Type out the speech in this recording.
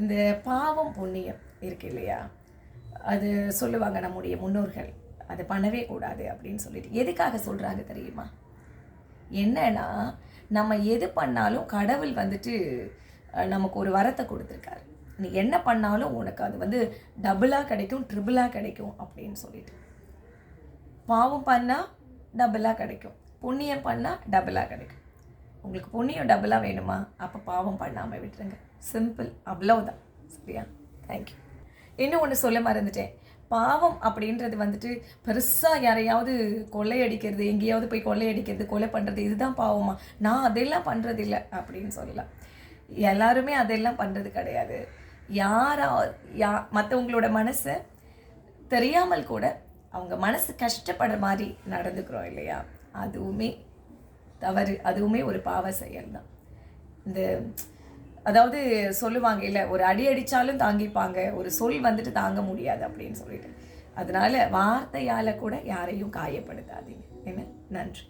இந்த பாவம் புண்ணியம் இருக்கு இல்லையா? அது சொல்லுவாங்க நம்முடைய முன்னோர்கள். அது பண்ணவே கூடாது அப்படின்னு சொல்லிட்டு. எதுக்காக சொல்கிறாங்க தெரியுமா? என்னன்னா நம்ம எது பண்ணாலும் கடவுள் வந்துட்டு நமக்கு ஒரு வரத்தை கொடுத்துருக்காரு. நீ என்ன பண்ணாலும் உனக்கு அது வந்து டபுளாக கிடைக்கும் ட்ரிபிளாக கிடைக்கும் அப்படின்னு சொல்லிட்டு. பாவம் பண்ணால் டபுளாக கிடைக்கும். புண்ணியம் பண்ணால் டபுளாக கிடைக்கும். உங்களுக்கு புண்ணியம் டபுளாக வேணுமா? அப்போ பாவம் பண்ணாமல் விட்டுருங்க. சிம்பிள் அவ்வளோதான் சரியா? தேங்க்யூ இன்னும் ஒன்று சொல்ல மறந்துட்டேன். பாவம் அப்படின்றது வந்துட்டு பெருசாக யாரையாவது கொள்ளையடிக்கிறது எங்கேயாவது போய் கொள்ளையடிக்கிறது கொலை பண்ணுறது இதுதான் பாவமா? நான் அதெல்லாம் பண்ணுறது இல்லை அப்படின்னு சொல்லலாம். எல்லாருமே அதெல்லாம் பண்ணுறது கிடையாது. யாரா யா மற்றவங்களோட மனசை தெரியாமல் கூட அவங்க மனசு கஷ்டப்படுற மாதிரி நடந்துக்கிறோம் இல்லையா? அதுவுமே தவறு அதுவுமே ஒரு பாவ செயல் தான் இந்த அதாவது சொல்லுவாங்க இல்லை ஒரு அடி அடித்தாலும் தாங்கிப்பாங்க ஒரு சொல் வந்துட்டு தாங்க முடியாது அப்படின்னு சொல்லிட்டு. அதனால வார்த்தையால் கூட யாரையும் காயப்படுத்தாதீங்க. என்ன? நன்றி.